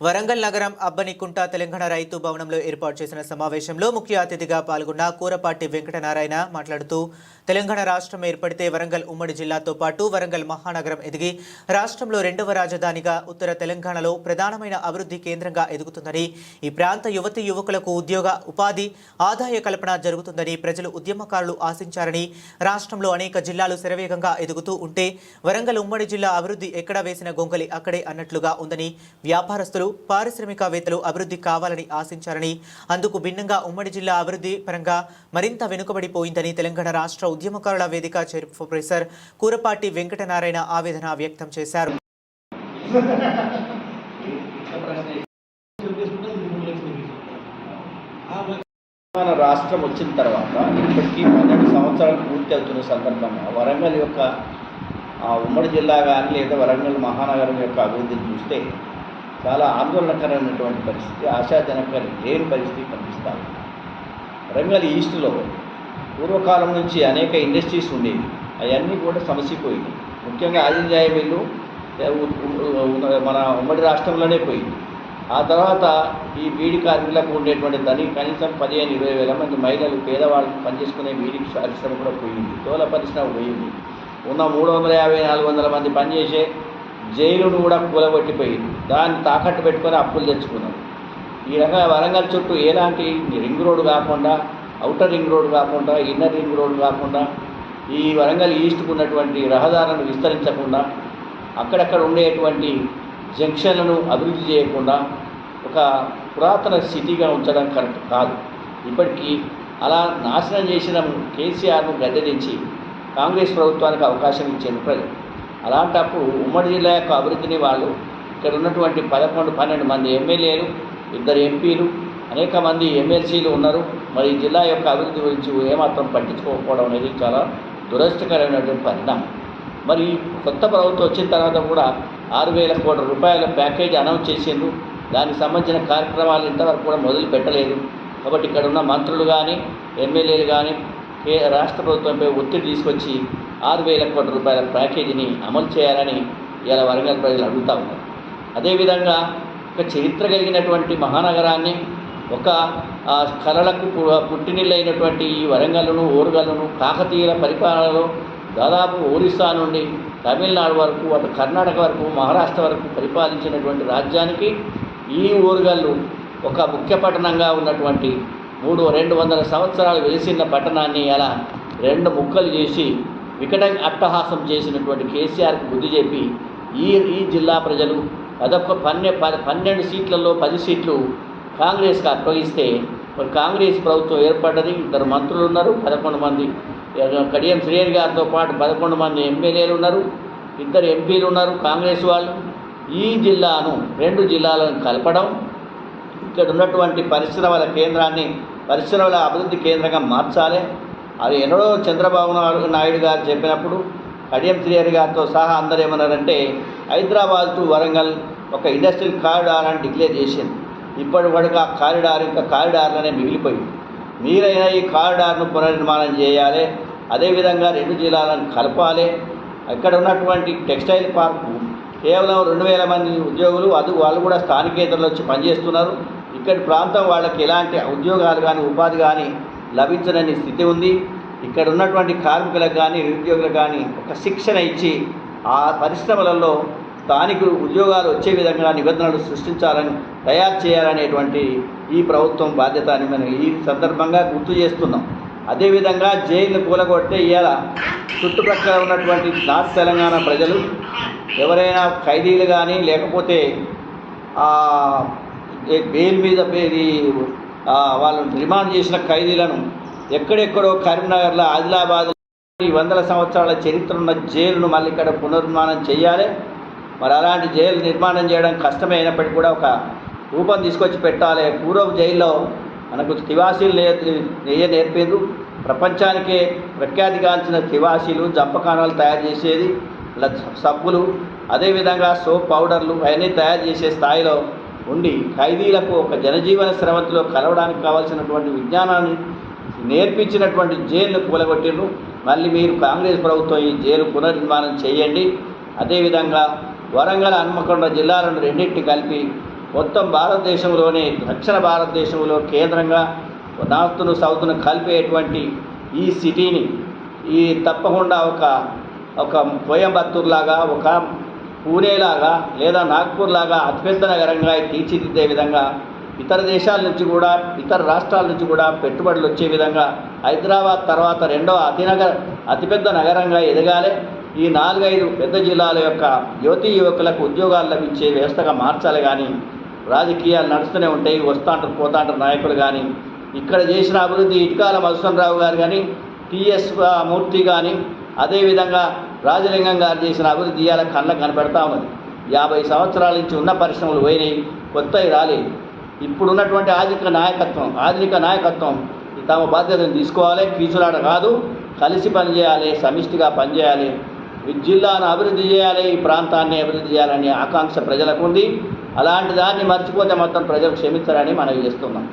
వరంగల్ నగరం అబ్బనికుంట తెలంగాణ రైతు భవనంలో ఏర్పాటు చేసిన సమావేశంలో ముఖ్య అతిథిగా పాల్గొన్న కూరపాటి వెంకటనారాయణ మాట్లాడుతూ తెలంగాణ రాష్ట్రం ఏర్పడితే వరంగల్ ఉమ్మడి జిల్లాతో పాటు వరంగల్ మహానగరం ఎదిగి రాష్ట్రంలో రెండవ రాజధానిగా ఉత్తర తెలంగాణలో ప్రధానమైన అభివృద్ధి కేంద్రంగా ఎదుగుతుందని ఈ ప్రాంత యువతి యువకులకు ఉద్యోగ ఉపాధి ఆదాయ కల్పన జరుగుతుందని ప్రజలు ఉద్యమకారులు ఆశించారని రాష్ట్రంలో అనేక జిల్లాలు శరవేగంగా ఎదుగుతూ ఉంటే వరంగల్ ఉమ్మడి జిల్లా అభివృద్ధి ఎక్కడ వేసిన గొంగలి అక్కడే అన్నట్లుగా ఉందని వ్యాపారస్తులు పారిశ్రామికవేత్తలు అభివృద్ధి కావాలని ఆశించారని అందుకు భిన్నంగా ఉమ్మడి జిల్లా అభివృద్ధి పరంగా మరింత వెనుకబడిపోయిందని తెలంగాణ రాష్ట్ర ఉద్యమకారుల వేదిక చైర్పర్సన్ కూరపాటి వెంకటనారాయణ ఆవేదన వ్యక్తం చేశారు. రాష్ట్రం వచ్చిన తర్వాత ఇప్పటికీ పన్నెండు సంవత్సరాలు పూర్తి అవుతున్న సందర్భంగా వరంగల్ యొక్క ఆ ఉమ్మడి జిల్లా కానీ లేదా వరంగల్ మహానగరం యొక్క అభివృద్ధిని చూస్తే చాలా ఆందోళనకరమైనటువంటి పరిస్థితి ఆశాజనక లేని పరిస్థితి కనిపిస్తాయి వరంగల్ ఈస్ట్లో పూర్వకాలం నుంచి అనేక ఇండస్ట్రీస్ ఉండేవి. అవన్నీ కూడా సమసిపోయింది ముఖ్యంగా ఆదిత్యాయ మిల్లు మన ఉమ్మడి రాష్ట్రంలోనే పోయింది. ఆ తర్వాత ఈ బీడి కార్మికులకు ఉండేటువంటి ధని కనీసం పదిహేను ఇరవై వేల మంది మహిళలు పేదవాళ్ళు పనిచేసుకునే బీడి పరిశ్రమ కూడా పోయింది. తోల పరిశ్రమ పోయింది. ఉన్న మూడు వందల యాభై నాలుగు వందల మంది పనిచేసే జైలును కూడా కూలగొట్టిపోయింది. దాన్ని తాకట్టు పెట్టుకొని అప్పులు తెచ్చుకున్నాడు ఈ రకంగా వరంగల్ చుట్టూ ఎలాంటి రింగ్ రోడ్డు కాకుండా అవుటర్ రింగ్ రోడ్డు కాకుండా ఇన్నర్ రింగ్ రోడ్డు కాకుండా ఈ వరంగల్ ఈస్ట్కు ఉన్నటువంటి రహదారులను విస్తరించకుండా అక్కడక్కడ ఉండేటువంటి జంక్షన్లను అభివృద్ధి చేయకుండా ఒక పురాతన సిటీగా ఉంచడం కరెక్ట్ కాదు. ఇప్పటికీ అలా నాశనం చేసిన కేసీఆర్ను గద్దెదించి కాంగ్రెస్ ప్రభుత్వానికి అవకాశం ఇచ్చారు ప్రజలు. అలాంటప్పుడు ఉమ్మడి జిల్లా యొక్క అభివృద్ధిని వాళ్ళు ఇక్కడ ఉన్నటువంటి పదకొండు పన్నెండు మంది ఎమ్మెల్యేలు ఇద్దరు ఎంపీలు అనేక మంది ఎమ్మెల్సీలు ఉన్నారు. మరి ఈ జిల్లా యొక్క అభివృద్ధి గురించి ఏమాత్రం పట్టించుకోకపోవడం అనేది చాలా దురదృష్టకరమైనటువంటి పరిణామం. మరి కొత్త ప్రభుత్వం వచ్చిన తర్వాత కూడా ఆరు వేల కోట్ల రూపాయల ప్యాకేజ్ అనౌన్స్ చేసిండ్రు. దానికి సంబంధించిన కార్యక్రమాలు ఇంతవరకు కూడా మొదలు పెట్టలేదు. కాబట్టి ఇక్కడ ఉన్న మంత్రులు కానీ ఎమ్మెల్యేలు కానీ కే రాష్ట్ర ప్రభుత్వంపై ఒత్తిడి తీసుకొచ్చి ఆరు వేల కోట్ల రూపాయల ప్యాకేజీని అమలు చేయాలని ఇలా వరంగల్ ప్రజలు అడుగుతూ ఉన్నారు. అదేవిధంగా ఒక చరిత్ర కలిగినటువంటి మహానగరాన్ని ఒక కళలకు పుట్టినిళ్ళైనటువంటి ఈ వరంగల్ను ఓరుగల్లును కాకతీయుల పరిపాలనలో దాదాపు ఒరిస్సా నుండి తమిళనాడు వరకు అటు కర్ణాటక వరకు మహారాష్ట్ర వరకు పరిపాలించినటువంటి రాజ్యానికి ఈ ఊరుగల్లు ఒక ముఖ్య పట్టణంగా ఉన్నటువంటి మూడు రెండు వందల సంవత్సరాలు వెలిసిన పట్టణాన్ని అలా రెండు ముక్కలు చేసి వికట అట్టహాసం చేసినటువంటి కేసీఆర్కు బుద్ధి చెప్పి ఈ ఈ జిల్లా ప్రజలు పదొక్క పన్నె ప- పన్నెండు సీట్లలో పది సీట్లు కాంగ్రెస్కి అప్పగిస్తే మరి కాంగ్రెస్ ప్రభుత్వం ఏర్పడ్డది. ఇద్దరు మంత్రులు ఉన్నారు పదకొండు మంది కడియం శ్రీహరి గారితో పాటు పదకొండు మంది ఎమ్మెల్యేలు ఉన్నారు ఇద్దరు ఎంపీలు ఉన్నారు కాంగ్రెస్ వాళ్ళు. ఈ జిల్లాను రెండు జిల్లాలను కలపడం ఇక్కడ ఉన్నటువంటి పరిశ్రమల కేంద్రాన్ని పరిశ్రమల అభివృద్ధి కేంద్రంగా మార్చాలి. అది ఎన్నడో చంద్రబాబు నాయుడు నాయుడు గారు చెప్పినప్పుడు కడియం శ్రీహరి గారితో సహా అందరూ ఏమన్నారంటే హైదరాబాద్ టు వరంగల్ ఒక ఇండస్ట్రియల్ కారిడార్ అని డిక్లేర్ చేసింది. ఇప్పటి వరకు ఆ కారిడార్ ఇంకా కారిడార్లనే మిగిలిపోయింది. మీరైనా ఈ కారిడార్ను పునర్నిర్మాణం చేయాలి అదేవిధంగా రెండు జిల్లాలను కలపాలి. ఇక్కడ ఉన్నటువంటి టెక్స్టైల్ పార్కు కేవలం రెండు వేల మంది ఉద్యోగులు అది వాళ్ళు కూడా స్థానికేతరులు వచ్చి పనిచేస్తున్నారు. ఇక్కడి ప్రాంతం వాళ్ళకి ఎలాంటి ఉద్యోగాలు కానీ ఉపాధి కానీ లభించనని స్థితి ఉంది. ఇక్కడ ఉన్నటువంటి కార్మికులకు కానీ నిరుద్యోగులకు కానీ ఒక శిక్షణ ఇచ్చి ఆ పరిశ్రమలలో స్థానికులు ఉద్యోగాలు వచ్చే విధంగా నిబంధనలు సృష్టించాలని తయారు చేయాలనేటువంటి ఈ ప్రభుత్వం బాధ్యత అని మనం ఈ సందర్భంగా గుర్తు చేస్తున్నాం. అదేవిధంగా జైలు కూలగొట్టే ఇవాళ చుట్టుప్రక్కల ఉన్నటువంటి నార్త్ తెలంగాణ ప్రజలు ఎవరైనా ఖైదీలు కానీ లేకపోతే బెయిల్ మీద పేరి వాళ్ళు రిమాండ్ చేసిన ఖైదీలను ఎక్కడెక్కడో కరీంనగర్లో ఆదిలాబాద్ ఈ వందల సంవత్సరాల చరిత్ర ఉన్న జైలును మళ్ళీ ఇక్కడ పునర్నిర్మాణం చేయాలి. మరి అలాంటి జైలు నిర్మాణం చేయడం కష్టమే అయినప్పటికీ కూడా ఒక రూపం తీసుకొచ్చి పెట్టాలి. పూర్వం జైల్లో మనకు తివాసీలు నే- నెయ్య నేర్పేరు ప్రపంచానికే ప్రఖ్యాతిగాంచిన తివాసీలు జంపకానాలు తయారు చేసేది ఇలా సబ్బులు అదేవిధంగా సోప్ పౌడర్లు అవన్నీ తయారు చేసే స్థాయిలో ఉండి ఖైదీలకు ఒక జనజీవన స్రవంతిలో కలవడానికి కావాల్సినటువంటి విజ్ఞానాన్ని నేర్పించినటువంటి జైలు కూలగొట్టిండ్రు. మళ్ళీ మీరు కాంగ్రెస్ ప్రభుత్వం ఈ జైలు పునర్నిర్మాణం చేయండి. అదేవిధంగా వరంగల్ హన్మకొండ జిల్లాలను రెండింటిని కలిపి మొత్తం భారతదేశంలోనే దక్షిణ భారతదేశంలో కేంద్రంగా నార్త్ను సౌత్ను కలిపేటువంటి ఈ సిటీని ఈ తప్పకుండా ఒక ఒక కోయంబత్తూర్ లాగా ఒక పూణేలాగా లేదా నాగ్పూర్ లాగా అతిపెద్ద నగరంగా తీర్చిదిద్దే విధంగా ఇతర దేశాల నుంచి కూడా ఇతర రాష్ట్రాల నుంచి కూడా పెట్టుబడులు వచ్చే విధంగా హైదరాబాద్ తర్వాత రెండవ అతినగర అతిపెద్ద నగరంగా ఎదగాలి. ఈ నాలుగైదు పెద్ద జిల్లాల యొక్క యువతీ యువకులకు ఉద్యోగాలు లభించే వ్యవస్థగా మార్చాలి కానీ రాజకీయాలు నడుస్తూనే ఉంటాయి వస్తాంటారు పోతాంటారు నాయకులు కానీ. ఇక్కడ చేసిన అభివృద్ధి ఇటుకాల మధుసూన్ రావు గారు కానీ టిఎస్ మూర్తి కానీ అదేవిధంగా రాజలింగం గారు చేసిన అభివృద్ధి ఇవాళ కళ్ళకు కనపెడతా ఉన్నది. యాభై సంవత్సరాల నుంచి ఉన్న పరిశ్రమలు పోయినాయి కొత్తవి రాలేదు. ఇప్పుడున్నటువంటి ఆధునిక నాయకత్వం ఆధునిక నాయకత్వం తమ బాధ్యతను తీసుకోవాలి కీచులాట కాదు కలిసి పనిచేయాలి సమిష్టిగా పనిచేయాలి. జిల్లాను అభివృద్ధి చేయాలి ఈ ప్రాంతాన్ని అభివృద్ధి చేయాలనే ఆకాంక్ష ప్రజలకు ఉంది. అలాంటి దాన్ని మర్చిపోతే మొత్తం ప్రజలు క్షమించారని మనం చేస్తున్నాం.